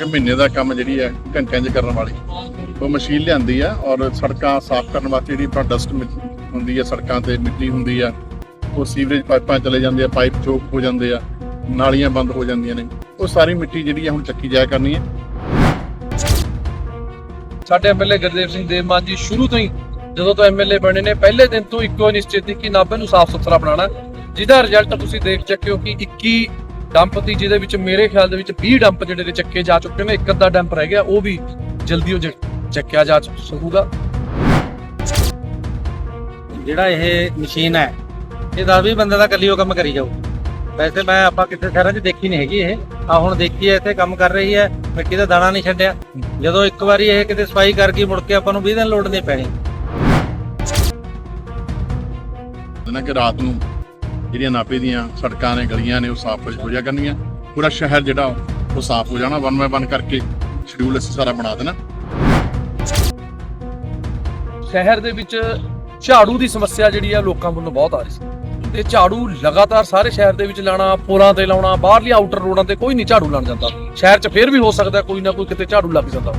ਕਿ ਮਹੀਨੇ ਦਾ ਕੰਮ ਜਿਹੜੀ ਹੈ ਘੰਟਿਆਂ 'ਚ ਕਰਨ ਵਾਲੀ। ਉਹ ਮਸ਼ੀਨ ਲਿਆਂਦੀ ਆ ਔਰ ਸੜਕਾਂ ਸਾਫ਼ ਕਰਨ ਵਾਸਤੇ ਜਿਹੜੀ ਆਪਣਾ ਡਸਟ ਹੁੰਦੀ ਆ, ਸੜਕਾਂ ਤੇ ਮਿੱਟੀ ਹੁੰਦੀ ਆ। ਉਹ ਸੀਵਰੇਜ ਪਾਈਪਾਂ ਚਲੇ ਜਾਂਦੇ ਆ, ਪਾਈਪ ਚੋਕ ਹੋ ਜਾਂਦੇ ਆ, ਨਾਲੀਆਂ ਬੰਦ ਹੋ ਜਾਂਦੀਆਂ ਨੇ। ਉਹ ਸਾਰੀ ਮਿੱਟੀ ਜਿਹੜੀ ਆ ਹੁਣ ਚੱਕੀ ਜਾਇਆ ਕਰਨੀ ਹੈ ਸਾਡੇ ਐਮਐਲਏ ਗੁਰਦੇਵ ਸਿੰਘ ਦੇਵਮਾਨ ਜੀ, ਸ਼ੁਰੂ ਤੋਂ ਹੀ ਜਦੋਂ ਤੋਂ ਐਮਐਲਏ ਬਣੇ ਨੇ, ਪਹਿਲੇ ਦਿਨ ਤੋਂ ਇੱਕੋ ਨਿਸ਼ਚਿਤ ਸੀ ਕਿ ਨਾਭੇ ਨੂੰ ਸਾਫ਼ ਸੁਥਰਾ ਬਣਾਉਣਾ। ਜਿਹਦਾ ਰਿਜ਼ਲਟ ਤੁਸੀਂ ਦੇਖ ਚੱਕਿਓ ਕਿ 21 ਡੰਪ ਜਿਹਦੇ ਵਿੱਚ ਮੇਰੇ ਖਿਆਲ ਦੇ ਵਿੱਚ 20 ਡੰਪ ਜਿਹੜੇ ਨੇ ਚੱਕੇ ਜਾ ਚੁੱਕੇ ਨੇ ਇੱਕ ਅੱਧਾ ਡੰਪ ਰਹਿ ਗਿਆ ਉਹ ਵੀ ਜਲਦੀ ਉਹ ਚੱਕਿਆ ਜਾ ਸਕੂਗਾ। ਜਿਹੜਾ ਇਹ ਮਸ਼ੀਨ ਹੈ ਇਹ 10 ਬੰਦੇ ਦਾ ਕੱਲੀ ਉਹ ਕੰਮ ਕਰੀ ਜਾਊ। ਵੈਸੇ ਮੈਂ ਆਪਾਂ ਕਿਤੇ ਸ਼ਹਿਰਾਂ 'ਚ ਦੇਖੀ ਨਹੀਂ ਹੈਗੀ ਇਹ। ਆ ਹੁਣ ਦੇਖੀ ਹੈ ਇੱਥੇ ਕੰਮ ਕਰ ਰਹੀ ਹੈ ਮਿੱਟੀ ਦਾ ਦਾਣਾ ਨਹੀਂ ਛੱਡਿਆ। ਜਦੋਂ ਇੱਕ ਵਾਰੀ ਇਹ ਕਿਤੇ ਸਫ਼ਾਈ ਕਰ ਗਈ ਮੁੜ ਕੇ ਆਪਾਂ ਨੂੰ 20 ਦਿਨ ਲੋੜ ਨਹੀਂ ਪੈਣੀ। ਨਾ ਕਿ ਰਾਤ ਨੂੰ ਜਿਹੜੀਆਂ ਨਾਪੇ ਦੀਆਂ ਸੜਕਾਂ ਨੇ, ਗਲੀਆਂ ਨੇ, ਉਹ ਸਾਫ਼ ਹੋ ਜਾ ਕਰਨੀਆਂ। ਪੂਰਾ ਸ਼ਹਿਰ ਜਿਹੜਾ, ਉਹ ਸਾਫ਼ ਹੋ ਜਾਣਾ। ਵਨ ਬਾਏ ਵਨ ਕਰਕੇ ਸ਼ਡਿਊਲ ਅਸੀਂ ਸਾਰਾ ਬਣਾ ਦੇਣਾ। ਸ਼ਹਿਰ ਦੇ ਵਿੱਚ ਝਾੜੂ ਦੀ ਸਮੱਸਿਆ ਜਿਹੜੀ ਆ, ਲੋਕਾਂ ਵੱਲੋਂ ਬਹੁਤ ਆ ਰਹੀ ਸੀ। ਤੇ ਝਾੜੂ ਲਗਾਤਾਰ ਸਾਰੇ ਸ਼ਹਿਰ ਦੇ ਵਿੱਚ ਲਾਣਾ ਪੁਲਾਂ ਤੇ ਲਾਉਣਾ ਬਾਹਰਲੀਆਂ ਆਊਟਰ ਰੋਡਾਂ ਤੇ ਕੋਈ ਨਹੀਂ ਝਾੜੂ ਲਾਣ ਜਾਂਦਾ। ਸ਼ਹਿਰ 'ਚ ਫੇਰ ਵੀ ਹੋ ਸਕਦਾ ਕੋਈ ਨਾ ਕੋਈ ਕਿਤੇ ਝਾੜੂ ਲੱਗ ਜਾਂਦਾ।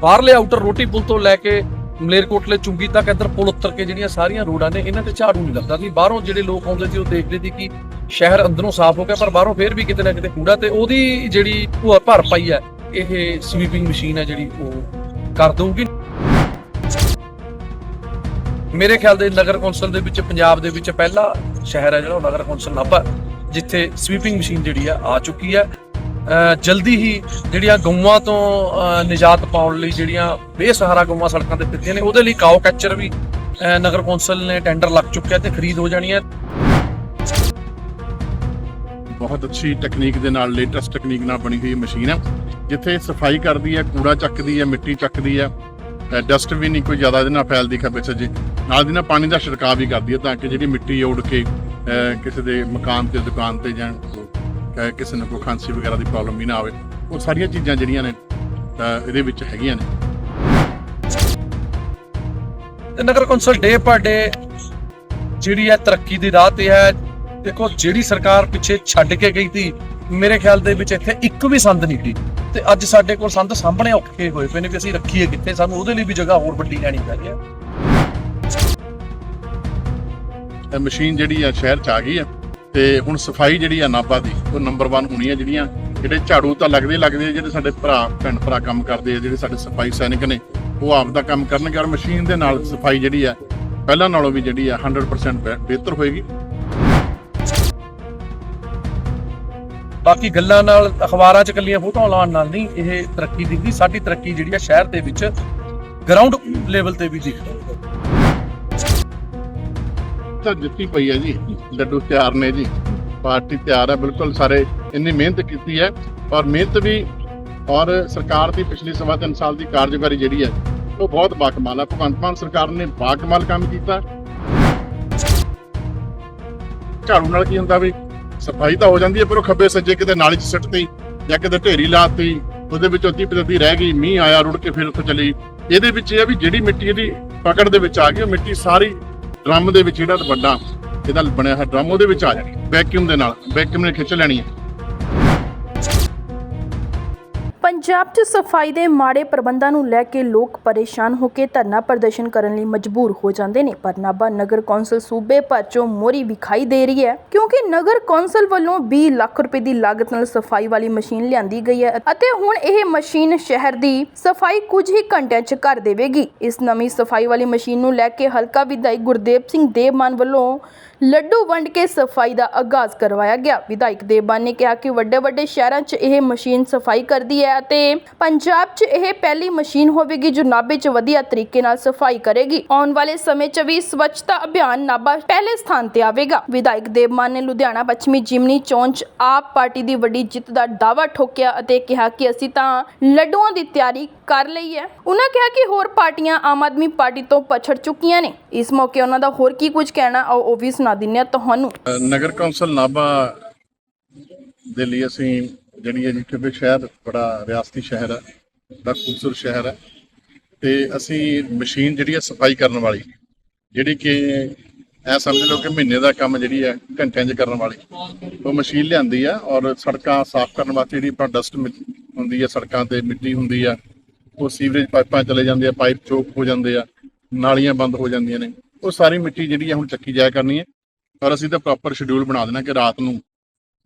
ਬਾਹਰਲੇ ਆਊਟਰ ਰੋਟੀ ਪੁਲ ਤੋਂ ਲੈ ਕੇ ਮਲੇਰਕੋਟਲੇ ਚੁੰਗੀ ਤੱਕ ਇੱਧਰ ਪੁਲ ਉੱਤਰ ਕੇ ਜਿਹੜੀਆਂ ਸਾਰੀਆਂ ਰੋਡਾਂ ਨੇ, ਇਹਨਾਂ ਤੇ ਝਾੜੂ ਨਹੀਂ ਲੱਗਦਾ ਸੀ। ਬਾਹਰੋਂ ਜਿਹੜੇ ਲੋਕ ਆਉਂਦੇ ਸੀ, ਉਹ ਦੇਖਦੇ ਸੀ ਕਿ ਸ਼ਹਿਰ ਅੰਦਰੋਂ ਸਾਫ਼ ਹੋ ਗਿਆ, ਪਰ ਬਾਹਰੋਂ ਫੇਰ ਵੀ ਕਿਤੇ ਨਾ ਕਿਤੇ ਕੂੜਾ ਤੇ ਉਹਦੀ ਜਿਹੜੀ ਭੁ- ਭਰਪਾਈ ਹੈ, ਇਹ ਸਵੀਪਿੰਗ ਮਸ਼ੀਨ ਹੈ ਜਿਹੜੀ ਉਹ ਕਰ ਦਊਗੀ। ਮੇਰੇ ਖਿਆਲ ਦੇ ਨਗਰ ਕੌਂਸਲ ਦੇ ਵਿੱਚ, ਪੰਜਾਬ ਦੇ ਵਿੱਚ ਪਹਿਲਾ ਸ਼ਹਿਰ ਹੈ ਜਿਹੜਾ, ਉਹ ਨਗਰ ਕੌਂਸਲ ਨਾਭਾ, ਜਿੱਥੇ ਸਵੀਪਿੰਗ ਮਸ਼ੀਨ ਜਿਹੜੀ ਆ ਆ ਚੁੱਕੀ ਹੈ। ਜਲਦੀ ਹੀ ਜਿਹੜੀਆਂ ਗਊਆਂ ਤੋਂ ਨਿਜਾਤ ਪਾਉਣ ਲਈ ਜਿਹੜੀਆਂ ਬੇਸਹਾਰਾ ਗਊਆਂ ਸੜਕਾਂ ਤੇ ਫਿਰਦੀਆਂ ਨੇ, ਉਹਦੇ ਲਈ ਕਾਓ ਕੈਚਰ ਵੀ ਨਗਰ ਕੌਂਸਲ ਨੇ ਟੈਂਡਰ ਲੱਗ ਚੁੱਕਿਆ ਤੇ ਖਰੀਦ ਹੋ ਜਾਣੀ ਹੈ। ਬਹੁਤ ਅੱਛੀ ਟੈਕਨੀਕ ਦੇ ਨਾਲ ਲੇਟੈਸਟ ਟੈਕਨੀਕ ਨਾਲ ਬਣੀ ਹੋਈ ਮਸ਼ੀਨ ਹੈ, ਜਿੱਥੇ ਸਫ਼ਾਈ ਕਰਦੀ ਹੈ, ਕੂੜਾ ਚੱਕਦੀ ਹੈ, ਮਿੱਟੀ ਚੱਕਦੀ ਹੈ ਡਸਟ ਵੀ ਨਹੀਂ ਕੋਈ ਜ਼ਿਆਦਾ ਇਹਦੇ ਨਾਲ ਫੈਲਦੀ ਖੱਬੇ ਸੱਜੇ। ਨਾਲ ਦੀ ਨਾਲ ਪਾਣੀ ਦਾ ਛਿੜਕਾਅ ਵੀ ਕਰਦੀ ਹੈ ਤਾਂ ਕਿ ਜਿਹੜੀ ਮਿੱਟੀ ਆ ਉੱਡ ਕੇ ਕਿਸੇ ਦੇ ਮਕਾਨ ਤੇ, ਦੁਕਾਨ ਤੇ ਜਾਂ ਅਹ, ਕਿਸੇ ਨੂੰ ਕੋਈ ਖਾਂਸੀ ਵਗੈਰਾ ਦੀ ਪ੍ਰੋਬਲਮ ਵੀ ਨਾ ਆਵੇ ਉਹ ਸਾਰੀਆਂ ਚੀਜ਼ਾਂ ਜਿਹੜੀਆਂ ਨੇ ਇਹਦੇ ਵਿੱਚ ਹੈਗੀਆਂ ਨੇ। ਤੇ ਨਗਰ ਕੌਂਸਲ ਡੇ ਪਰ ਡੇ ਜਿਹੜੀ ਹੈ ਤਰੱਕੀ ਦੀ ਰਾਹ ਤੇ ਹੈ। ਦੇਖੋ ਜਿਹੜੀ ਸਰਕਾਰ ਪਿੱਛੇ ਛੱਡ ਕੇ ਗਈ ਸੀ ਮੇਰੇ ਖਿਆਲ ਦੇ ਵਿੱਚ ਇੱਥੇ ਇੱਕ ਵੀ ਸੰਦ ਨਹੀਂ ਸੀ। ਤੇ ਅੱਜ ਸਾਡੇ ਕੋਲ ਸੰਦ ਸਾਹਮਣੇ ਔਖੇ ਹੋਏ ਪਏ ਨੇ ਵੀ ਅਸੀਂ ਰੱਖੀਏ ਕਿੱਥੇ ਸਾਨੂੰ ਉਹਦੇ ਲਈ ਵੀ ਜਗ੍ਹਾ ਹੋਰ ਵੱਡੀ ਲੈਣੀ ਪੈ ਰਹੀ ਹੈ। ਇਹ ਮਸ਼ੀਨ ਜਿਹੜੀ ਆ ਸ਼ਹਿਰ ਚ ਆ ਗਈ ਆ। ਤੇ ਹੁਣ ਸਫ਼ਾਈ ਜਿਹੜੀ ਆ ਨਾਭਾ ਦੀ ਉਹ ਨੰਬਰ 1 ਹੋਣੀ ਆ ਜਿਹੜੀਆਂ ਜਿਹੜੇ ਝਾੜੂ ਤਾਂ ਲੱਗਦੇ ਲੱਗਦੇ ਆ, ਜਿਹੜੇ ਸਾਡੇ ਭਰਾ ਭੈਣ ਭਰਾ ਕੰਮ ਕਰਦੇ ਆ ਜਿਹੜੇ ਸਾਡੇ ਸਫ਼ਾਈ ਸੈਨਿਕ ਨੇ ਉਹ ਆਪ ਦਾ ਕੰਮ ਕਰਨਗੇ। ਔਰ ਮਸ਼ੀਨ ਦੇ ਨਾਲ ਸਫ਼ਾਈ ਜਿਹੜੀ ਆ ਪਹਿਲਾਂ ਨਾਲੋਂ ਵੀ ਜਿਹੜੀ ਆ 100% ਬਿਹਤਰ ਹੋਏਗੀ। ਬਾਕੀ ਗੱਲਾਂ ਨਾਲ ਅਖਬਾਰਾਂ 'ਚ ਕੱਲੀਆਂ ਫੋਟੋਆਂ ਲਾਉਣ ਨਾਲ ਨਹੀਂ ਇਹ ਤਰੱਕੀ ਦਿਖਦੀ ਸਾਡੀ ਤਰੱਕੀ ਜਿਹੜੀ ਆ ਸ਼ਹਿਰ ਦੇ ਵਿੱਚ ਗਰਾਊਂਡ ਲੈਵਲ ਤੇ ਵੀ ਦਿਖਦੀ। ਤਾਂ ਜਿੱਤੀ ਪਈ ਹੈ ਜੀ, ਲੱਡੂ ਤਿਆਰ ਨੇ ਜੀ, ਪਾਰਟੀ ਤਿਆਰ ਹੈ, ਬਿਲਕੁਲ ਸਾਰੇ ਇੰਨੀ ਮਿਹਨਤ ਕੀਤੀ ਹੈ ਔਰ ਮਿਹਨਤ ਵੀ ਔਰ ਸਰਕਾਰ ਦੀ ਪਿਛਲੀ ਸਵਾ ਤਿੰਨ ਸਾਲ ਦੀ ਕਾਰਜਕਾਰੀ ਜਿਹੜੀ ਹੈ, ਉਹ ਬਹੁਤ ਬਾਕਮਾਲ ਹੈ। ਭਗਵੰਤ ਮਾਨ ਸਰਕਾਰ ਨੇ ਬਾਕਮਾਲ ਕੰਮ ਕੀਤਾ। ਝਾੜੂ ਨਾਲ ਕੀ ਹੁੰਦਾ ਵੀ ਸਫ਼ਾਈ ਤਾਂ ਹੋ ਜਾਂਦੀ ਹੈ, ਪਰ ਉਹ ਖੱਬੇ ਸੱਜੇ ਕਿਤੇ ਨਾਲੀ 'ਚ ਸਿੱਟਤੀ ਜਾਂ ਕਿਤੇ ਢੇਰੀ ਲਾਤੀ ਉਹਦੇ ਵਿੱਚ ਅੱਧੀ ਪਦੱਦੀ ਰਹਿ ਗਈ, ਮੀਂਹ ਆਇਆ, ਰੁੜ ਕੇ ਫਿਰ ਉੱਥੇ ਚਲੀ। ਇਹਦੇ ਵਿੱਚ ਇਹ ਆ ਵੀ ਜਿਹੜੀ ਮਿੱਟੀ ਇਹਦੀ ਪਕੜ ਦੇ ਵਿੱਚ ਆ ਗਈ, ਉਹ ਮਿੱਟੀ ਸਾਰੀ ਡਰਮ ਦੇ ਵਿੱਚ ਜਿਹੜਾ ਵੱਡਾ ਇਹਦਾ ਬਣਿਆ ਹੋਇਆ, ਡਰਮ ਉਹਦੇ ਵਿੱਚ ਆ ਜਾਣੀ ਵੈਕਿਊਮ ਦੇ ਨਾਲ ਵੈਕਿਊਮ ਨੇ ਖਿੱਚ ਲੈਣੀ ਹੈ। ਪੰਜਾਬ 'ਚ ਸਫ਼ਾਈ ਦੇ ਮਾੜੇ ਪ੍ਰਬੰਧਾਂ ਨੂੰ ਲੈ ਕੇ ਲੋਕ ਪਰੇਸ਼ਾਨ ਹੋ ਕੇ ਧਰਨਾ ਪ੍ਰਦਰਸ਼ਨ ਕਰਨ ਲਈ ਮਜਬੂਰ ਹੋ ਜਾਂਦੇ ਨੇ, ਪਰ ਨਾਭਾ ਨਗਰ ਕੌਂਸਲ ਸੂਬੇ ਭਰ 'ਚੋਂ ਮੋਰੀ ਵਿਖਾਈ ਦੇ ਰਹੀ ਹੈ, ਕਿਉਂਕਿ ਨਗਰ ਕੌਂਸਲ ਵੱਲੋਂ 20 ਲੱਖ ਰੁਪਏ ਦੀ ਲਾਗਤ ਨਾਲ ਸਫ਼ਾਈ ਵਾਲੀ ਮਸ਼ੀਨ ਲਿਆਂਦੀ ਗਈ ਹੈ ਅਤੇ ਹੁਣ ਇਹ ਮਸ਼ੀਨ ਸ਼ਹਿਰ ਦੀ ਸਫ਼ਾਈ ਕੁਝ ਹੀ ਘੰਟਿਆਂ 'ਚ ਕਰ ਦੇਵੇਗੀ। ਇਸ ਨਵੀਂ ਸਫ਼ਾਈ ਵਾਲੀ ਮਸ਼ੀਨ ਨੂੰ ਲੈ ਕੇ ਹਲਕਾ ਵਿਧਾਇਕ ਗੁਰਦੇਵ ਸਿੰਘ ਦੇਵਮਾਨ ਵੱਲੋਂ ਲੱਡੂ ਵੰਡ ਕੇ ਸਫ਼ਾਈ ਦਾ ਆਗਾਜ਼ ਕਰਵਾਇਆ ਗਿਆ। ਵਿਧਾਇਕ ਦੇਵਮਾਨ ਨੇ ਕਿਹਾ ਕਿ ਵੱਡੇ ਵੱਡੇ ਸ਼ਹਿਰਾਂ 'ਚ ਇਹ ਮਸ਼ੀਨ ਸਫ਼ਾਈ ਕਰਦੀ ਹੈ ਅਤੇ ਪੰਜਾਬ 'ਚ ਇਹ ਪਹਿਲੀ ਮਸ਼ੀਨ ਹੋਵੇਗੀ ਜੋ ਨਾਭੇ 'ਚ ਵਧੀਆ ਤਰੀਕੇ ਨਾਲ ਸਫ਼ਾਈ ਕਰੇਗੀ। ਆਉਣ ਵਾਲੇ ਸਮੇਂ 'ਚ ਵੀ ਸਵੱਛਤਾ ਅਭਿਆਨ ਨਾਭਾ ਪਹਿਲੇ ਸਥਾਨ ਤੇ ਆਵੇਗਾ। ਵਿਧਾਇਕ ਦੇਵਮਾਨ ਨੇ ਲੁਧਿਆਣਾ ਪੱਛਮੀ ਜਿਮਨੀ ਚੋਣ 'ਚ ਆਪ ਪਾਰਟੀ ਦੀ ਵੱਡੀ ਜਿੱਤ ਦਾ ਦਾਅਵਾ ਠੋਕਿਆ ਅਤੇ ਕਿਹਾ ਕਿ ਅਸੀਂ ਤਾਂ ਲੱਡੂਆਂ ਦੀ ਤਿਆਰੀ ਕਰ ਲਈ ਹੈ। ਉਹਨਾਂ ਕਿਹਾ ਕਿ ਹੋਰ ਪਾਰਟੀਆਂ ਆਮ ਆਦਮੀ ਪਾਰਟੀ ਤੋਂ ਪਛੜ ਚੁੱਕੀਆਂ ਨੇ। ਇਸ ਮੌਕੇ ਉਹਨਾਂ ਦਾ ਹੋਰ ਕੀ ਕੁਝ ਕਹਿਣਾ, ਆਓ ਉਹ ਵੀ ਸੁਣਾ ਦਿੰਦੇ ਹਾਂ ਤੁਹਾਨੂੰ। ਨਗਰ ਕੌਂਸਲ ਨਾਭਾ ਦੇ ਲਈ ਅਸੀਂ ਜਿਹੜੀ ਹੈ ਜੀ ਕਿਉਂਕਿ ਸ਼ਹਿਰ, ਬੜਾ ਰਿਆਸਤੀ ਸ਼ਹਿਰ ਹੈ, ਬੜਾ ਖੂਬਸੂਰਤ ਸ਼ਹਿਰ ਹੈ। ਤੇ ਅਸੀਂ ਮਸ਼ੀਨ ਜਿਹੜੀ ਹੈ ਸਫ਼ਾਈ ਕਰਨ ਵਾਲੀ, ਜਿਹੜੀ ਕਿ ਐ ਸਮਝ ਲਓ ਕਿ ਮਹੀਨੇ ਦਾ ਕੰਮ ਜਿਹੜੀ ਹੈ ਘੰਟਿਆਂ 'ਚ ਕਰਨ ਵਾਲੀ, ਉਹ ਮਸ਼ੀਨ ਲਿਆਂਦੀ ਆ ਔਰ ਸੜਕਾਂ ਸਾਫ਼ ਕਰਨ ਵਾਸਤੇ ਜਿਹੜੀ ਆਪਣਾ ਡਸਟ ਹੁੰਦੀ ਹੈ, ਸੜਕਾਂ ਤੇ ਮਿੱਟੀ ਹੁੰਦੀ ਆ ਉਹ ਸੀਵਰੇਜ ਪਾਈਪਾਂ ਚਲੇ ਜਾਂਦੇ ਆ, ਪਾਈਪ ਚੋਕ ਹੋ ਜਾਂਦੇ ਆ, ਨਾਲੀਆਂ ਬੰਦ ਹੋ ਜਾਂਦੀਆਂ ਨੇ। ਉਹ ਸਾਰੀ ਮਿੱਟੀ ਜਿਹੜੀ ਆ ਹੁਣ ਚੱਕੀ ਜਾਇਆ ਕਰਨੀ ਹੈ। ਔਰ ਅਸੀਂ ਤਾਂ ਪ੍ਰੋਪਰ ਸ਼ਡਿਊਲ ਬਣਾ ਦੇਣਾ ਕਿ ਰਾਤ ਨੂੰ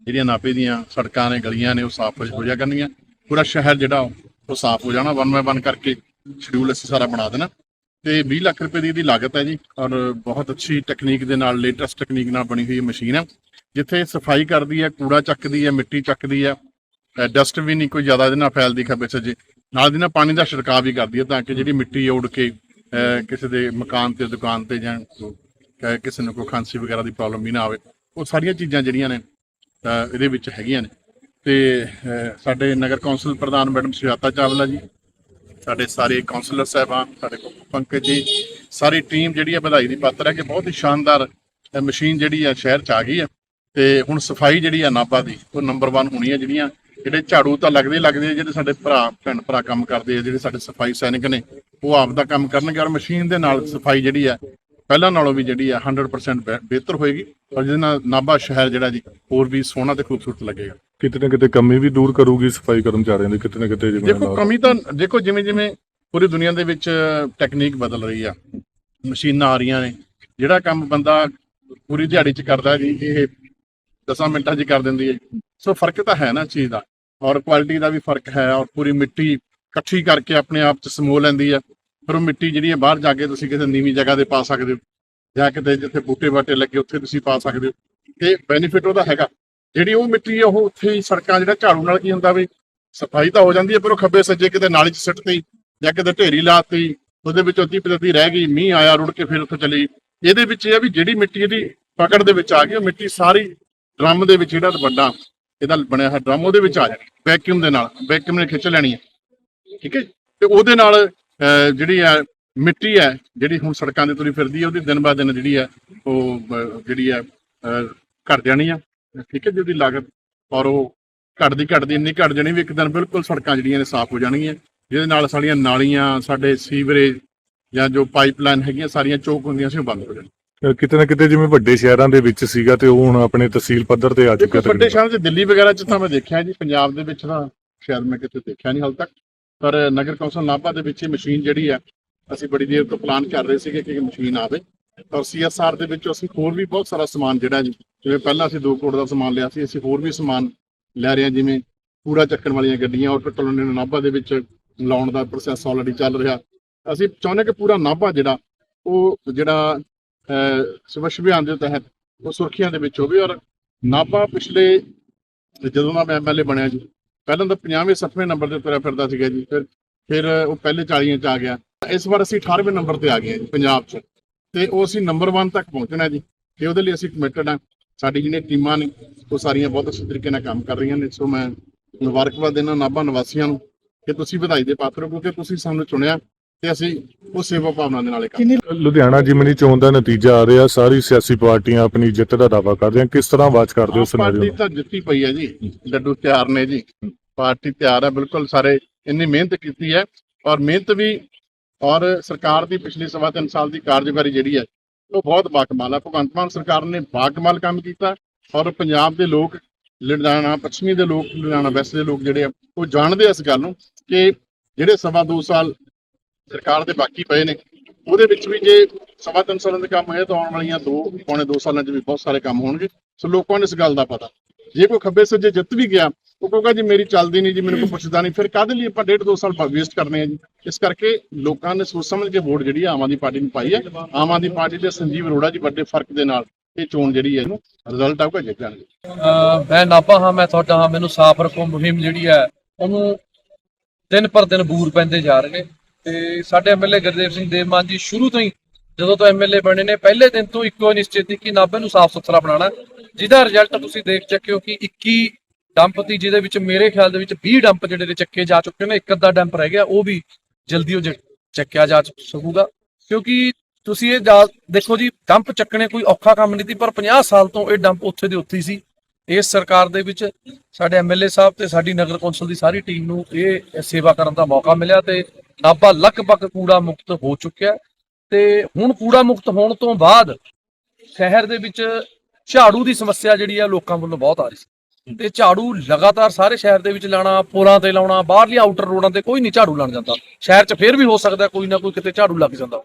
ਜਿਹੜੀਆਂ ਨਾਪੇ ਦੀਆਂ ਸੜਕਾਂ ਨੇ, ਗਲੀਆਂ ਨੇ, ਉਹ ਸਾਫ਼ ਹੋ ਜਾ ਕਰਨੀਆਂ। ਪੂਰਾ ਸ਼ਹਿਰ ਜਿਹੜਾ, ਉਹ ਸਾਫ਼ ਹੋ ਜਾਣਾ। ਵਨ ਬਾਏ ਵਨ ਕਰਕੇ ਸ਼ਡਿਊਲ ਅਸੀਂ ਸਾਰਾ ਬਣਾ ਦੇਣਾ। ਤੇ 20 ਲੱਖ ਰੁਪਏ ਦੀ ਇਹਦੀ ਲਾਗਤ ਹੈ ਜੀ। ਔਰ ਬਹੁਤ ਅੱਛੀ ਟੈਕਨੀਕ ਦੇ ਨਾਲ ਲੇਟੈਸਟ ਟੈਕਨੀਕ ਨਾਲ ਬਣੀ ਹੋਈ ਮਸ਼ੀਨ ਹੈ ਜਿੱਥੇ ਸਫ਼ਾਈ ਕਰਦੀ ਹੈ, ਕੂੜਾ ਚੱਕਦੀ ਹੈ, ਮਿੱਟੀ ਚੱਕਦੀ ਹੈ। ਡਸਟ ਵੀ ਨਹੀਂ ਕੋਈ ਜ਼ਿਆਦਾ ਇਹਦੇ ਨਾਲ ਫੈਲਦੀ ਖੱਬੇ ਸੱਜੇ ਨਾਲ ਦੀ ਨਾਲ ਪਾਣੀ ਦਾ ਛਿੜਕਾਅ ਵੀ ਕਰਦੀ ਹੈ ਤਾਂ ਕਿ ਜਿਹੜੀ ਮਿੱਟੀ ਹੈ ਉੱਡ ਕੇ ਕਿਸੇ ਦੇ ਮਕਾਨ ਤੇ ਦੁਕਾਨ ਤੇ ਜਾਂ ਅਹ, ਕਿਸੇ ਨੂੰ ਕੋਈ ਖਾਂਸੀ ਵਗੈਰਾ ਦੀ ਪ੍ਰੋਬਲਮ ਵੀ ਨਾ ਆਵੇ। ਉਹ ਸਾਰੀਆਂ ਚੀਜ਼ਾਂ ਜਿਹੜੀਆਂ ਨੇ ਇਹਦੇ ਵਿੱਚ ਹੈਗੀਆਂ ਨੇ। ਤੇ ਸਾਡੇ ਨਗਰ ਕੌਂਸਲ ਪ੍ਰਧਾਨ ਮੈਡਮ ਸੁਜਾਤਾ ਚਾਵਲਾ ਜੀ ਸਾਡੇ ਸਾਰੇ ਕਾਉਂਸਲਰ ਸਾਹਿਬਾਨ ਸਾਡੇ ਪੰਕਜ ਜੀ ਸਾਰੀ ਟੀਮ ਜਿਹੜੀ ਹੈ ਵਧਾਈ ਦੀ ਪਾਤਰ ਹੈ ਕਿ ਬਹੁਤ ਹੀ ਸ਼ਾਨਦਾਰ ਮਸ਼ੀਨ ਜਿਹੜੀ ਹੈ ਸ਼ਹਿਰ ਚ ਆ ਗਈ ਹੈ। ਤੇ ਹੁਣ ਸਫ਼ਾਈ ਜਿਹੜੀ ਹੈ ਨਾਭਾ ਦੀ ਉਹ ਨੰਬਰ 1 ਹੋਣੀ ਹੈ ਜਿਹੜੀਆਂ ਜਿਹੜੇ ਝਾੜੂ ਤਾਂ ਲੱਗਦੇ ਲੱਗਦੇ ਆ, ਜਿਹੜੇ ਸਾਡੇ ਭਰਾ ਭੈਣ ਭਰਾ ਕੰਮ ਕਰਦੇ ਆ ਜਿਹੜੇ ਸਾਡੇ ਸਫ਼ਾਈ ਸੈਨਿਕ ਨੇ ਉਹ ਆਪ ਦਾ ਕੰਮ ਕਰਨਗੇ ਔਰ ਮਸ਼ੀਨ ਦੇ ਨਾਲ ਸਫ਼ਾਈ ਜਿਹੜੀ ਹੈ ਪਹਿਲਾਂ ਨਾਲੋਂ ਵੀ ਜਿਹੜੀ ਹੈ 100% ਬਿਹ- ਬਿਹਤਰ ਹੋਏਗੀ ਔਰ ਜਿਹਦੇ ਨਾਲ ਨਾਭਾ ਸ਼ਹਿਰ ਜਿਹੜਾ ਜੀ ਹੋਰ ਵੀ ਸੋਹਣਾ ਤੇ ਖੂਬਸੂਰਤ ਲੱਗੇਗਾ। ਕਿਤੇ ਨਾ ਕਿਤੇ ਕਮੀ ਵੀ ਦੂਰ ਕਰੂਗੀ ਸਫ਼ਾਈ ਕਰਮਚਾਰੀਆਂ ਦੀ ਕਿਤੇ ਨਾ ਕਿਤੇ ਜਿਵੇਂ ਦੇਖੋ ਕਮੀ ਤਾਂ ਦੇਖੋ ਜਿਵੇਂ ਜਿਵੇਂ ਪੂਰੀ ਦੁਨੀਆ ਦੇ ਵਿੱਚ ਟੈਕਨੀਕ ਬਦਲ ਰਹੀ ਆ ਮਸ਼ੀਨਾਂ ਆ ਰਹੀਆਂ ਨੇ ਜਿਹੜਾ ਕੰਮ ਬੰਦਾ ਪੂਰੀ ਦਿਹਾੜੀ 'ਚ ਕਰਦਾ ਜੀ ਇਹ 10 ਮਿੰਟਾਂ 'ਚ ਹੀ ਕਰ ਦਿੰਦੀ ਹੈ ਸੋ ਫ਼ਰਕ ਤਾਂ ਹੈ ਨਾ ਚੀਜ਼ ਦਾ। ਔਰ ਕੁਆਲਿਟੀ ਦਾ ਵੀ ਫ਼ਰਕ ਹੈ ਔਰ ਪੂਰੀ ਮਿੱਟੀ ਇਕੱਠੀ ਕਰਕੇ ਆਪਣੇ ਆਪ 'ਚ ਸਮੋ ਲੈਂਦੀ ਹੈ। ਫਿਰ ਉਹ ਮਿੱਟੀ ਜਿਹੜੀ ਹੈ ਬਾਹਰ ਜਾ ਕੇ ਤੁਸੀਂ ਕਿਸੇ ਨੀਵੀਂ ਜਗ੍ਹਾ ਤੇ ਪਾ ਸਕਦੇ ਹੋ। ਜਾਂ ਕਿਤੇ ਜਿੱਥੇ ਬੂਟੇ ਬਾਟੇ ਲੱਗੇ ਉੱਥੇ ਤੁਸੀਂ ਪਾ ਸਕਦੇ ਹੋ। ਤੇ ਬੈਨੀਫਿਟ ਉਹਦਾ ਹੈਗਾ। ਜਿਹੜੀ ਉਹ ਮਿੱਟੀ ਹੈ ਉਹ ਉੱਥੇ ਹੀ ਸੜਕਾਂ ਜਿਹੜਾ ਝਾੜੂ ਨਾਲ ਕੀ ਹੁੰਦਾ ਵੀ ਸਫ਼ਾਈ ਤਾਂ ਹੋ ਜਾਂਦੀ ਹੈ, ਪਰ ਉਹ ਖੱਬੇ ਸੱਜੇ ਕਿਤੇ ਨਾਲੀ 'ਚ ਸਿੱਟਤੀ ਜਾਂ ਕਿਤੇ ਢੇਰੀ ਲਾਤੀ ਉਹਦੇ ਵਿੱਚ ਅੱਧੀ ਪਦਤੀ ਰਹਿ ਗਈ, ਮੀਂਹ ਆਇਆ, ਰੁੜ ਕੇ ਫਿਰ ਉੱਥੇ ਚਲੀ ਇਹਦੇ ਵਿੱਚ ਇਹ ਆ ਵੀ ਜਿਹੜੀ ਮਿੱਟੀ ਇਹਦੀ ਪਕੜ ਦੇ ਵਿੱਚ ਆ ਗਈ, ਉਹ ਮਿੱਟੀ ਸਾਰੀ ਡਰਮ ਦੇ ਵਿੱਚ ਜਿਹੜਾ ਵੱਡਾ ਇਹਦਾ ਬਣਿਆ ਹੋਇਆ ਡਰਮ ਉਹਦੇ ਵਿੱਚ ਆ ਜਾਣੀ ਵੈਕਿਊਮ ਦੇ ਨਾਲ ਵੈਕਿਊਮ ਨੇ ਖਿੱਚ ਲੈਣੀ ਹੈ। ਠੀਕ ਹੈ ਜੀ? ਤੇ ਉਹਦੇ ਨਾਲ ਜਿਹੜੀ ਹੈ ਮਿੱਟੀ ਹੈ ਜਿਹੜੀ ਹੁਣ ਸੜਕਾਂ ਦੇ ਤੁਰੀ ਫਿਰਦੀ ਹੈ ਉਹਦੀ ਦਿਨ ਬਾ ਦਿਨ ਜਿਹੜੀ ਹੈ ਉਹ ਜਿਹੜੀ ਹੈ ਅਹ, ਘਟ ਜਾਣੀ ਆ। ਠੀਕ ਹੈ ਜਿਹਦੀ ਲਾਗਤ ਔਰ ਉਹ ਘਟਦੀ ਘਟਦੀ ਇੰਨੀ ਘਟ ਜਾਣੀ ਵੀ ਇੱਕ ਦਿਨ ਬਿਲਕੁਲ ਸੜਕਾਂ ਜਿਹੜੀਆਂ ਨੇ ਸਾਫ਼ ਹੋ ਜਾਣਗੀਆਂ। ਜਿਹਦੇ ਨਾਲ ਸਾਡੀਆਂ ਨਾਲੀਆਂ ਸਾਡੇ ਸੀਵਰੇਜ ਜਾਂ ਜੋ ਪਾਈਪਲਾਈਨ ਹੈਗੀਆਂ ਸਾਰੀਆਂ ਚੋਕ ਹੁੰਦੀਆਂ ਸੀ ਉਹ ਬੰਦ ਹੋ ਜਾਣ ਕਿਤੇ ਨਾ ਕਿਤੇ ਜਿਵੇਂ ਵੱਡੇ ਸ਼ਹਿਰਾਂ ਦੇ ਵਿੱਚ ਸੀਗਾ ਤੇ ਉਹ ਹੁਣ ਆਪਣੇ ਤਹਿਸੀਲ ਪੱਧਰ ਤੇ ਆ ਚੁੱਕਾ ਵੱਡੇ ਸ਼ਹਿਰਾਂ 'ਚ ਦਿੱਲੀ ਵਗੈਰਾ 'ਚ ਤਾਂ ਮੈਂ ਦੇਖਿਆ ਜੀ ਪੰਜਾਬ ਦੇ ਵਿੱਚ ਤਾਂ ਸ਼ਾਇਦ ਮੈਂ ਕਿਤੇ ਦੇਖਿਆ ਨਹੀਂ ਹਾਲ ਤੱਕ। ਪਰ ਨਗਰ ਕੌਂਸਲ ਨਾਭਾ ਦੇ ਵਿੱਚ ਇਹ ਮਸ਼ੀਨ ਜਿਹੜੀ ਆ ਅਸੀਂ ਬੜੀ ਦੇਰ ਤੋਂ ਪਲਾਨ ਕਰ ਰਹੇ ਸੀਗੇ ਕਿ ਇਹ ਮਸ਼ੀਨ ਆਵੇ। ਔਰ ਸੀਐਸਆਰ ਦੇ ਵਿੱਚ ਅਸੀਂ ਹੋਰ ਵੀ ਬਹੁਤ ਸਾਰਾ ਸਮਾਨ ਜਿਹੜਾ ਜਿਵੇਂ ਪਹਿਲਾਂ ਅਸੀਂ 2 ਕਰੋੜ ਦਾ ਸਮਾਨ ਲਿਆ ਸੀ ਅਸੀਂ ਹੋਰ ਵੀ ਸਮਾਨ ਲੈ ਰਹੇ ਹਾਂ ਜਿਵੇਂ ਕੂੜਾ ਚੱਕਣ ਵਾਲੀਆਂ ਗੱਡੀਆਂ ਆਟੋ ਕਲੋਨੀ ਨੂੰ ਨਾਭਾ ਦੇ ਵਿੱਚ ਲਾਉਣ ਦਾ ਪ੍ਰੋਸੈਸ ਆਲਰੇਡੀ ਚੱਲ ਰਿਹਾ। ਅਸੀਂ ਚਾਹੁੰਦੇ ਕਿ ਪੂਰਾ ਨਾਭਾ ਜਿਹੜਾ ਉਹ ਜਿਹੜਾ ਸਵੱਛ ਅਭਿਆਨ ਦੇ ਤਹਿਤ ਉਹ ਸੁਰਖੀਆਂ ਦੇ ਵਿੱਚ ਹੋਵੇ ਔਰ ਨਾਭਾ ਪਿਛਲੇ ਜਦੋਂ ਦਾ ਮੈਂ ਐਮਐਲਏ ਬਣਿਆ ਜੀ, ਪਹਿਲਾਂ ਤਾਂ 50ਵੇਂ 60ਵੇਂ ਨੰਬਰ ਤੇ ਤੁਰਿਆ ਫਿਰਦਾ ਸੀਗਾ ਜੀ, ਫਿਰ ਫਿਰ ਉਹ ਪਹਿਲੇ 40 ਚ ਆ ਗਿਆ। ਇਸ ਵਾਰ ਅਸੀਂ 18ਵੇਂ ਨੰਬਰ ਤੇ ਆ ਗਏ ਹਾਂ ਜੀ, ਪੰਜਾਬ 'ਚ। ਤੇ ਉਹ ਅਸੀਂ ਨੰਬਰ 1 ਤੱਕ ਪਹੁੰਚਣਾ ਜੀ, ਤੇ ਉਹਦੇ ਲਈ ਅਸੀਂ ਕਮਿਟਡ ਆ ਸਾਡੀ ਜਿਹੜੀਆਂ ਟੀਮਾਂ ਨੇ, ਉਹ ਸਾਰੀਆਂ ਬਹੁਤ ਅੱਛੇ ਤਰੀਕੇ ਨਾਲ ਕੰਮ ਕਰ ਰਹੀਆਂ ਨੇ। ਸੋ ਮੈਂ ਮੁਬਾਰਕਬਾਦ ਦੇਣਾ ਨਾਭਾ ਨਿਵਾਸੀਆਂ ਨੂੰ ਕਿ ਤੁਸੀਂ ਵਧਾਈ ਦੇ ਪਾਤਰ ਹੋ, ਕਿਉਂਕਿ ਤੁਸੀਂ ਸਾਨੂੰ ਚੁਣਿਆ ਤੇ ਅਸੀਂ ਉਹ ਸੇਵਾ ਭਾਵਨਾ ਦੇ ਨਾਲ ਕੰਮ ਲੁਧਿਆਣਾ ਜਿਮਨੀ ਚੋਣ ਦਾ ਨਤੀਜਾ ਆ ਰਿਹਾ ਸਾਰੀ ਸਿਆਸੀ ਪਾਰਟੀਆਂ ਆਪਣੀ ਜਿੱਤ ਦਾ ਦਾਅਵਾ ਕਰ ਰਹੀਆਂ ਕਿਸ ਤਰ੍ਹਾਂ ਵਾਚ ਕਰਦੇ ਹੋ ਆਪ ਪਾਰਟੀ ਸਿਨੈਰੀਓ ਤਾਂ ਜਿੱਤੀ ਪਈ ਹੈ ਜੀ ਲੱਡੂ ਤਿਆਰ ਨੇ ਜੀ। ਪਾਰਟੀ ਤਿਆਰ ਹੈ ਬਿਲਕੁਲ ਸਾਰੇ ਇੰਨੀ ਮਿਹਨਤ ਕੀਤੀ ਹੈ ਔਰ ਮਿਹਨਤ ਵੀ ਔਰ ਸਰਕਾਰ ਦੀ ਪਿਛਲੀ ਸਵਾ ਤਿੰਨ ਸਾਲ ਦੀ ਕਾਰਜਕਾਰੀ ਜਿਹੜੀ ਹੈ ਉਹ ਬਹੁਤ ਬਾਕਮਾਲ ਹੈ। ਭਗਵੰਤ ਮਾਨ ਸਰਕਾਰ ਨੇ ਬਾਕਮਾਲ ਕੰਮ ਕੀਤਾ ਔਰ ਪੰਜਾਬ ਦੇ ਲੋਕ ਲੁਧਿਆਣਾ ਪੱਛਮੀ ਦੇ ਲੋਕ ਲੁਧਿਆਣਾ ਵੈਸਟ ਦੇ ਲੋਕ ਜਿਹੜੇ ਆ ਉਹ ਜਾਣਦੇ ਆ ਇਸ ਗੱਲ ਨੂੰ ਕਿ ਜਿਹੜੇ ਸਵਾ ਦੋ ਸਾਲ ਸਰਕਾਰ ਦੇ ਬਾਕੀ ਪਏ ਨੇ। ਉਹਦੇ ਵਿੱਚ ਵੀ ਜੇ ਸਵਾ ਤਿੰਨ ਸਾਲਾਂ ਦੇ ਕੰਮ ਹੋਏ, ਤਾਂ ਆਉਣ ਵਾਲੀਆਂ ਦੋ, ਪੌਣੇ ਦੋ ਸਾਲਾਂ 'ਚ ਵੀ ਬਹੁਤ ਸਾਰੇ ਕੰਮ ਹੋਣਗੇ। ਸੋ ਲੋਕਾਂ ਨੂੰ ਇਸ ਗੱਲ ਦਾ ਪਤਾ। ਜੇ ਕੋਈ ਖੱਬੇ ਸੱਜੇ ਜਿੱਤ ਵੀ ਗਿਆ, ਉਹ ਕਹੂਗਾ, ਜੀ, ਮੇਰੀ ਚੱਲਦੀ ਨਹੀਂ ਜੀ, ਮੈਨੂੰ ਕੋਈ ਪੁੱਛਦਾ ਨਹੀਂ। ਫਿਰ ਕਾਹਦੇ ਲਈ ਆਪਾਂ ਡੇਢ ਦੋ ਸਾਲ ਵੇਸਟ ਕਰਨੇ ਆ ਜੀ? ਇਸ ਕਰਕੇ ਲੋਕਾਂ ਨੇ ਸੋਚ ਸਮਝ ਕੇ ਵੋਟ ਜਿਹੜੀ ਆਮ ਆਦਮੀ ਪਾਰਟੀ ਨੂੰ ਪਾਈ ਹੈ। ਆਮ ਆਦਮੀ ਪਾਰਟੀ ਦੇ ਸੰਜੀਵ ਅਰੋੜਾ ਜੀ ਵੱਡੇ ਫ਼ਰਕ ਦੇ ਨਾਲ ਇਹ ਚੋਣ ਜਿਹੜੀ ਹੈ ਇਹਨੂੰ ਰਿਜ਼ਲਟ ਆਊਗਾ, ਜਿੱਤ ਜਾਣਗੇ। ਮੈਂ ਨਾਭਾ ਹਾਂ, ਮੈਂ ਤੁਹਾਡਾ ਹਾਂ, ਮੈਨੂੰ ਸਾਫ਼ ਰੱਖੋ ਮੁਹਿੰਮ ਜਿਹੜੀ ਹੈ, ਉਹਨੂੰ ਦਿਨ ਪਰ ਦਿਨ ਬੂਰ ਪੈਂਦੇ ਜਾ ਰਹੇ ਨੇ। ਤੇ ਸਾਡੇ ਐਮਐਲਏ ਗੁਰਦੇਵ ਸਿੰਘ ਦੇਵਮਾਨ ਜੀ ਸ਼ੁਰੂ ਤੋਂ ਹੀ ਜਦੋਂ ਤੋਂ ਐਮਐਲਏ ਬਣੇ ਨੇ, ਪਹਿਲੇ ਦਿਨ ਤੋਂ ਇੱਕੋ ਨਿਸ਼ਚਿਤ ਸੀ ਕਿ ਨਾਭੇ ਨੂੰ ਸਾਫ਼ ਸੁਥਰਾ ਬਣਾਉਣਾ। ਜਿਹਦਾ ਰਿਜ਼ਲਟ ਤੁਸੀਂ ਦੇਖ ਚੱਕਿਓ ਕਿ 21 ਡੰਪ ਤੀ ਜਿਹਦੇ ਵਿੱਚ ਮੇਰੇ ਖਿਆਲ ਦੇ ਵਿੱਚ 20 ਡੰਪ ਜਿਹੜੇ ਨੇ ਚੱਕੇ ਜਾ ਚੁੱਕੇ ਨੇ, ਇੱਕ ਅੱਧਾ ਡੰਪ ਰਹਿ ਗਿਆ, ਉਹ ਵੀ ਜਲਦੀ ਉਹ ਚੱਕਿਆ ਜਾ ਸਕੂਗਾ। ਕਿਉਂਕਿ ਤੁਸੀਂ ਇਹ ਜਾ- ਦੇਖੋ ਜੀ ਡੰਪ ਚੱਕਣੇ ਕੋਈ ਔਖਾ ਕੰਮ ਨਹੀਂ ਸੀ, ਪਰ 50 ਸਾਲ ਤੋਂ ਇਹ ਡੰਪ ਉੱਥੇ ਦੇ ਉੱਥੇ ਸੀ। ਇਸ ਸਰਕਾਰ ਦੇ ਵਿੱਚ ਸਾਡੇ ਐਮਐਲਏ ਸਾਹਿਬ ਤੇ ਸਾਡੀ ਨਗਰ ਕੌਂਸਲ ਦੀ ਸਾਰੀ ਟੀਮ ਨੂੰ ਇਹ ਸੇਵਾ ਕਰਨ ਦਾ ਮੌਕਾ ਮਿਲਿਆ ਤੇ ਨਾਭਾ ਲਗਭਗ ਕੂੜਾ ਮੁਕਤ ਹੋ ਚੁੱਕਿਆ ਹੈ ਤੇ ਹੁਣ ਕੂੜਾ ਮੁਕਤ ਹੋਣ ਤੋਂ ਬਾਅਦ ਸ਼ਹਿਰ ਦੇ ਵਿੱਚ ਝਾੜੂ ਦੀ ਸਮੱਸਿਆ ਜਿਹੜੀ ਆ ਲੋਕਾਂ ਵੱਲੋਂ ਬਹੁਤ ਆ ਰਹੀ ਸੀ। ਤੇ ਝਾੜੂ ਲਗਾਤਾਰ ਸਾਰੇ ਸ਼ਹਿਰ ਦੇ ਵਿੱਚ ਲਾਣਾ ਪੁਲਾਂ ਤੇ ਲਾਉਣਾ, ਬਾਹਰਲੀ ਆਊਟਰ ਰੋਡਾਂ ਤੇ ਕੋਈ ਨਹੀਂ ਝਾੜੂ ਲਾਣ ਜਾਂਦਾ। ਸ਼ਹਿਰ 'ਚ ਫਿਰ ਵੀ ਹੋ ਸਕਦਾ ਕੋਈ ਨਾ ਕੋਈ ਕਿਤੇ ਝਾੜੂ ਲੱਗ ਜਾਂਦਾ।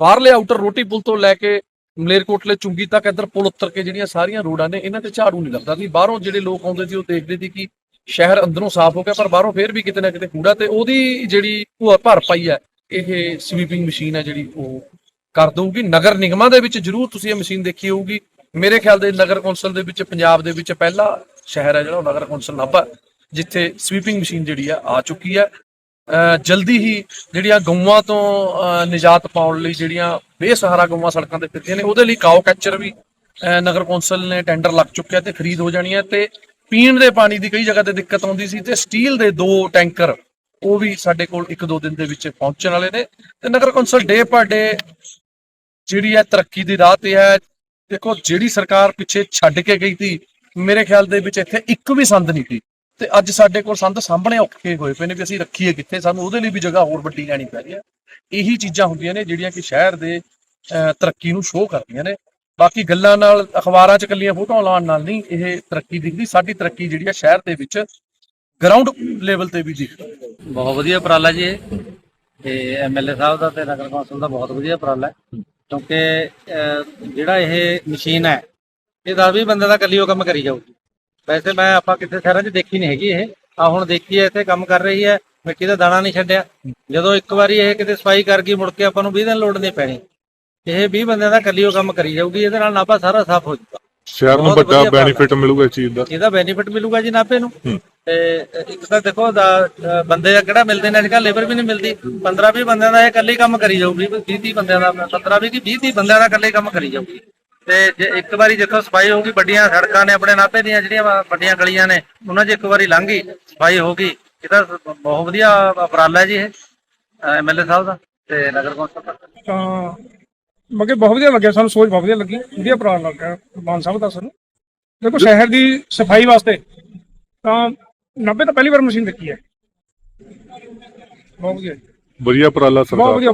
ਬਾਹਰਲੇ ਆਊਟਰ ਰੋਟੀ ਪੁਲ ਤੋਂ ਲੈ ਕੇ ਮਲੇਰਕੋਟਲੇ, ਚੁੰਗੀ ਤੱਕ ਇੱਧਰ ਪੁਲ ਉੱਤਰ ਕੇ ਜਿਹੜੀਆਂ ਸਾਰੀਆਂ ਰੋਡਾਂ ਨੇ, ਇਹਨਾਂ ਤੇ ਝਾੜੂ ਨਹੀਂ ਲੱਗਦਾ ਸੀ। ਬਾਹਰੋਂ ਜਿਹੜੇ ਲੋਕ ਆਉਂਦੇ ਸੀ ਉਹ ਦੇਖਦੇ ਸੀ ਕਿ ਸ਼ਹਿਰ ਅੰਦਰੋਂ ਸਾਫ਼ ਹੋ ਗਿਆ, ਪਰ ਬਾਹਰੋਂ ਫਿਰ ਵੀ ਕਿਤੇ ਨਾ ਕਿਤੇ ਕੂੜਾ ਤੇ ਉਹਦੀ ਜਿਹੜੀ ਭੁ- ਭਰਪਾਈ ਹੈ, ਇਹ ਸਵੀਪਿੰਗ ਮਸ਼ੀਨ ਹੈ ਜਿਹੜੀ ਉਹ ਕਰ ਦਊਗੀ। ਨਗਰ ਨਿਗਮਾਂ ਦੇ ਵਿੱਚ ਜ਼ਰੂਰ ਤੁਸੀਂ ਇਹ ਮਸ਼ੀਨ ਦੇਖੀ ਹੋਊਗੀ। ਮੇਰੇ ਖਿਆਲ ਦੇ ਨਗਰ ਕੌਂਸਲ ਦੇ ਵਿੱਚ, ਪੰਜਾਬ ਦੇ ਵਿੱਚ ਪਹਿਲਾ ਸ਼ਹਿਰ ਹੈ ਜਿਹੜਾ ਉਹ ਨਗਰ ਕੌਂਸਲ ਨਾਭਾ ਜਿੱਥੇ ਸਵੀਪਿੰਗ ਮਸ਼ੀਨ ਜਿਹੜੀ ਆ ਆ ਚੁੱਕੀ ਹੈ। ਜਲਦੀ ਹੀ ਜਿਹੜੀਆਂ ਗਊਆਂ ਤੋਂ ਨਿਜਾਤ ਪਾਉਣ ਲਈ ਜਿਹੜੀਆਂ ਬੇਸਹਾਰਾ ਗਊਆਂ ਸੜਕਾਂ ਤੇ ਫਿਰਦੀਆਂ ਨੇ, ਉਹਦੇ ਲਈ ਕਾਓ ਕੈਚਰ ਵੀ ਨਗਰ ਕੌਂਸਲ ਨੇ ਟੈਂਡਰ ਲੱਗ ਚੁੱਕਿਆ ਤੇ ਖਰੀਦ ਹੋ ਜਾਣੀ ਹੈ ਤੇ ਪੀਣ ਦੇ ਪਾਣੀ ਦੀ ਕਈ ਜਗ੍ਹਾ ਤੇ ਦਿੱਕਤ ਆਉਂਦੀ ਸੀ ਤੇ ਸਟੀਲ ਦੇ ਦੋ ਟੈਂਕਰ ਉਹ ਵੀ ਸਾਡੇ ਕੋਲ ਇੱਕ ਦੋ ਦਿਨ ਦੇ ਵਿੱਚ ਪਹੁੰਚਣ ਵਾਲੇ ਨੇ ਤੇ ਨਗਰ ਕੌਂਸਲ ਡੇ ਪਰ ਡੇ ਜਿਹੜੀ ਹੈ ਤਰੱਕੀ ਦੀ ਰਾਹ ਤੇ ਹੈ। ਦੇਖੋ, ਜਿਹੜੀ ਸਰਕਾਰ ਪਿੱਛੇ ਛੱਡ ਕੇ ਗਈ ਸੀ, ਮੇਰੇ ਖਿਆਲ ਦੇ ਵਿੱਚ ਇੱਥੇ ਇੱਕ ਵੀ ਸੰਦ ਨਹੀਂ ਸੀ। ਤੇ ਅੱਜ ਸਾਡੇ ਕੋਲ ਸੰਦ ਸਾਹਮਣੇ ਔਖੇ ਹੋਏ ਪਏ ਨੇ ਵੀ ਅਸੀਂ ਰੱਖੀਏ ਕਿੱਥੇ, ਸਾਨੂੰ ਉਹਦੇ ਲਈ ਵੀ ਜਗ੍ਹਾ ਹੋਰ ਵੱਡੀ ਲੈਣੀ ਪੈ ਰਹੀ ਹੈ। ਇਹੀ ਚੀਜ਼ਾਂ ਹੁੰਦੀਆਂ ਨੇ ਜਿਹੜੀਆਂ ਕਿ ਸ਼ਹਿਰ ਦੇ ਤਰੱਕੀ ਨੂੰ ਸ਼ੋਅ ਕਰਦੀਆਂ ਨੇ। ਬਾਕੀ ਗੱਲਾਂ ਨਾਲ, ਅਖਬਾਰਾਂ 'ਚ ਕੱਲੀਆਂ ਫੋਟੋਆਂ ਲਾਉਣ ਨਾਲ ਨਹੀਂ, ਇਹ ਤਰੱਕੀ ਦਿਖਦੀ, ਸਾਡੀ ਤਰੱਕੀ ਜਿਹੜੀ ਆ ਸ਼ਹਿਰ ਦੇ ਵਿੱਚ ਗਰਾਊਂਡ ਲੈਵਲ ਤੇ ਵੀ ਦਿਖਦੀ। ਬਹੁਤ ਵਧੀਆ ਉਪਰਾਲਾ ਜੀ ਇਹ। ਤੇ ਐਮਐਲਏ ਸਾਹਿਬ ਦਾ ਤੇ ਨਗਰ ਕੌਂਸਲ ਦਾ ਬਹੁਤ ਵਧੀਆ ਉਪਰਾਲਾ ਹੈ। ਕਿਉਂਕਿ ਜਿਹੜਾ ਇਹ ਮਸ਼ੀਨ ਹੈ, ਇਹ ਦਸ ਵੀਹ ਬੰਦੇ ਦਾ ਇਕੱਲੀ ਉਹ ਕੰਮ ਕਰੀ ਜਾਊਗੀ। ਵੈਸੇ ਮੈਂ ਆਪਾਂ ਕਿਸੇ ਸ਼ਹਿਰਾਂ 'ਚ ਦੇਖੀ ਨਹੀਂ ਹੈਗੀ ਇਹ। ਆ ਹੁਣ ਦੇਖੀਏ, ਇੱਥੇ ਕੰਮ ਕਰ ਰਹੀ ਹੈ, ਮਿੱਟੀ ਦਾ ਦਾਣਾ ਨਹੀਂ ਛੱਡਿਆ। ਜਦੋਂ ਇੱਕ ਵਾਰੀ ਇਹ ਕਿਤੇ ਸਫ਼ਾਈ ਕਰ ਗਈ, ਮੁੜ ਕੇ ਆਪਾਂ ਨੂੰ 20 ਦਿਨ ਲੋੜ ਨਹੀਂ ਪੈਣੀ। ਇਹ 20 ਬੰਦਿਆਂ ਦਾ ਇਕੱਲੀ ਉਹ ਕੰਮ ਕਰੀ ਜਾਊਗੀ ਇਹਦੇ ਨਾਲ ਨਾਪਾ ਸਾਰਾ ਸਾਫ਼ ਹੋ ਜਾਊਗਾ। ਸ਼ਹਿਰ ਨੂੰ ਬਹੁਤ ਵੱਡਾ ਵਧੀਆ ਉਪਰਾਲਾ। ਬੈਨੀਫਿਟ ਮਿਲੂਗਾ ਇਸ ਚੀਜ਼ ਦਾ। ਇਹਦਾ ਬੈਨੀਫਿਟ ਮਿਲੂਗਾ ਜੀ ਨਾਪੇ ਨੂੰ। ਤੇ ਇੱਕ ਤਾਂ ਦੇਖੋ ਦਾ- ਬੰਦੇ ਆ ਕਿਹੜਾ ਮਿਲਦੇ ਨੇ ਅੱਜਕੱਲ ਲੇਬਰ ਵੀ ਨਹੀਂ ਮਿਲਦੀ। 15 20 ਬੰਦਿਆਂ ਦਾ ਇਹ ਇਕੱਲੇ ਹੀ ਕੰਮ ਕਰੀ ਜਾਊਗੀ 20 30 ਬੰਦਿਆਂ ਦਾ 15 20 20 30 ਬੰਦਿਆਂ ਦਾ ਇਕੱਲੇ ਹੀ ਕੰਮ ਕਰੀ ਜਾਊਗੀ। ਤੇ ਜੇ ਇੱਕ ਵਾਰੀ ਦੇਖੋ ਸਫ਼ਾਈ ਹੋਊਗੀ ਵੱਡੀਆਂ ਸੜਕਾਂ ਨੇ ਆਪਣੇ ਨਾਪੇ ਦੀਆਂ ਜਿਹੜੀਆਂ ਵਾ- ਵੱਡੀਆਂ ਗਲੀਆਂ ਨੇ ਉਹਨਾਂ 'ਚ ਇੱਕ ਵਾਰੀ ਲੰਘ ਗਈ ਸਫ਼ਾਈ ਹੋ ਗਈ ਇਹ ਤਾਂ ਬਹੁਤ ਵਧੀਆ ਉਪਰਾਲਾ ਹੈ ਜੀ ਇਹ ਐਮਐਲਏ ਸਾਹਿਬ ਦਾ ਤੇ ਨਗਰ ਕੌਂਸਲ ਦਾ। ਤਾਂ ਮਗੇ ਬਹੁਤ ਵਧੀਆ ਲੱਗਿਆ ਸਾਨੂੰ ਸੋਚ ਬਹੁਤ ਵਧੀਆ ਲੱਗੀ। ਵਧੀਆ ਪ੍ਰਾਣ ਲੱਗਾ ਮਾਨ ਸਾਹਿਬ ਦਾ ਸਾਨੂੰ। ਦੇਖੋ ਸ਼ਹਿਰ ਦੀ ਸਫ਼ਾਈ ਵਾਸਤੇ ਤਾਂ 90 ਤਾਂ ਪਹਿਲੀ ਵਾਰ ਮਸ਼ੀਨ ਦੇਖੀ ਹੈ। ਬਹੁਤ ਵਧੀਆ। ਵਧੀਆ ਉਪਰਾਲਾ ਬਹੁਤ ਸਰਕਾਰ ਵਧੀਆ